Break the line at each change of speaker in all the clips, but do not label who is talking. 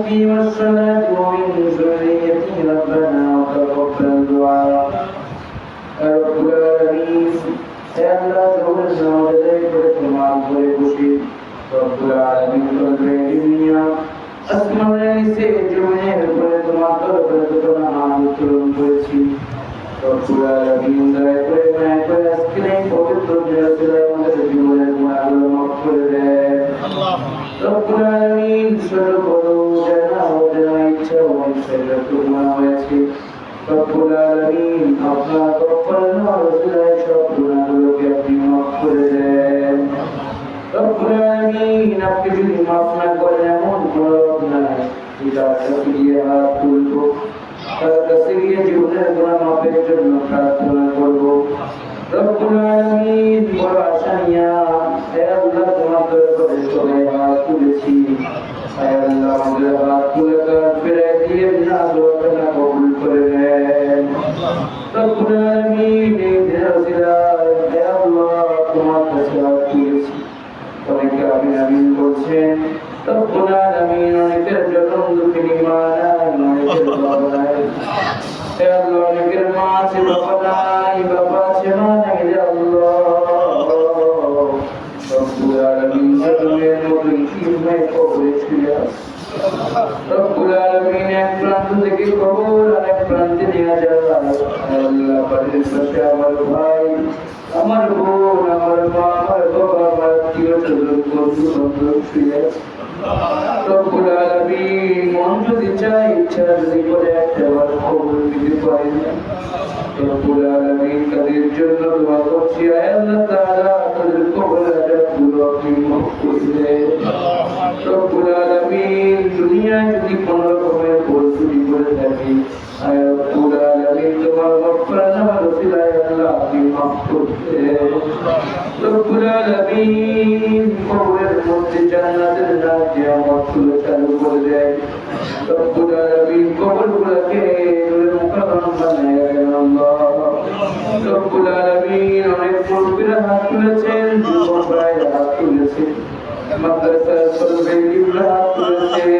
ويقيم الصلاة ومن ذريته ربنا وتقبل دعاء. رب العالمين আল্লাহ তোমার সমাজে করে তোমার করে খুশি রব্বুল আলামিন করে দুনিয়া আসমানের নিচে জমিনের উপরে তোমার দরবারে তোমার নাম উত্তোলন করেছি রব্বুল আলামিন দয়া করে মায়া করে আজকের এই পবিত্র দিনে আমাদের জীবনের গুণাগুলো মাফ করে দেয় রব্বুল আলামিন রব্বুল আলামিন আপনার গফফার রসুলের সব করে দেন। রব্বুল আলামিন, আপনি যদি মাফ না করেন, এমন হাত তুলবো। তার কাছে গিয়ে জীবনের গুনাহ মাফের জন্য প্রার্থনা বড় আশা নিয়া, হে আল্লাহ তোমার দরবারে সবাই তুলেছি। রব্বুল আলামিন অনেকের জনম দুঃখিনী মা নাই অনেকের বাবা নাই হে আল্লাহ অনেকের মা আছে বাবা নাই বাবা আছে মা নাই রে আল্লাহ রব্বুল আলামিন জন্মের মতো ইতিমে কবরে রব্বুল আলামিন এক প্রান্ত থেকে কবর আর এক প্রান্তে নিয়ে যায় আল্লাহ বাড়ির পাশে আমার ভাই, আমার বোন, আমার মা, আমার বাবা, আমার আত্মীয় স্বজন বন্ধু বান্ধব শুয়ে রব্বুল আলামিন তাদের জন্য দোয়া করছি আল্লাহ তাআলা তাদের কবর আযাবগুলো আপনি মাফ করে দেন। রব্বুল আলামিন, দুনিয়ায় যদি কোনো রকমের ভুল ত্রুটি করে থাকি, আয় রব্বুল জান্নাতের রাজ্যে আমার চালু করে দেয়। রব্বুল আলামিন তুলেছেন যুবক ভাইরা তুলেছেন। মাদ্রাসার সর্বেন্দ্রীরা তুলেছেন।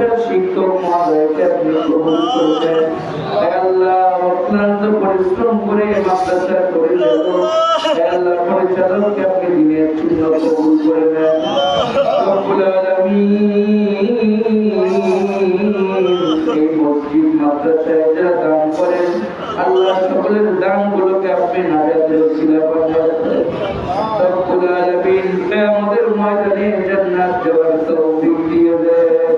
মাদ্রাসার শিক্ষক পরিশ্রম করে পরিচালককে আপনি দিনের জন্য কবুল করে নেন। রব্বুল এই দানগুলোকে আপনি নাজাতের ওসিলা বানায় রব্বুল আলামিন কিয়ামতের ময়দানে যাওয়ার তৌফিক দিয়ে দেন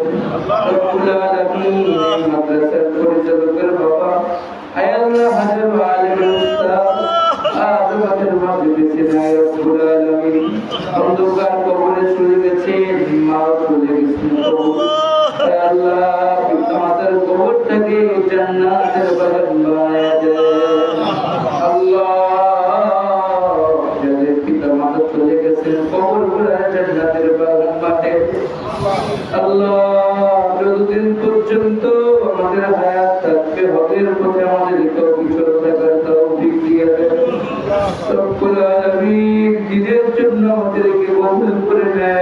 রব্বুল আলামিন এই মাদ্রাসার পরিচালকের বাবা আয় আল্লাহ হাজার আলিম উস্তাদ আদমাতের মাঝে বেঁচে নাই রব্বুল আলামিন অন্ধকার কবরে চলে গেছে মাও চলে গেছে আল্লাহ পিতামাতার কবরটাকে জান্নাতের বাগান আল্লাহ যাদের পিতামাতা চলে গেছেন কবরগুলো জান্নাতের বাগান বানায় আল্লাহ যতদিন পর্যন্ত আমাদের হায়াত থাকবে হকের পথে আমাদের বিচল থাকার তৌফিক দিয়ে দেন রব্বুল আলামিন দিনের জন্য আমাদেরকে কবুল করে বাবাদেরকে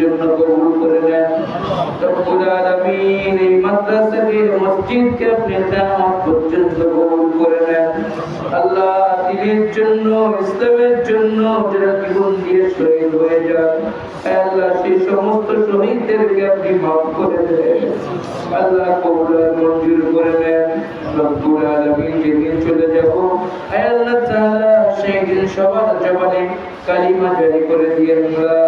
জন্য কবুল করে নেন। রব্বুল আলামিন এই মাদ্রাসাকে মসজিদকে আপনি কিয়ামত পর্যন্ত কবুল করে নেন। আল্লাহ দিনের জন্য, ইসলামের জন্য যারা জীবন দিয়ে শহীদ হয়ে যান আল্লাহ সেই সমস্ত শহীদদেরকে আপনি মাফ করে দেন। আল্লাহ কবুল মঞ্জুর করে নেন। রব্বুল আলামিন যেদিন চলে যাব আল্লাহ তাআলা, সেই দিন সবার জবানে কালিমা জারি করে দিয়েন। লা ইলাহা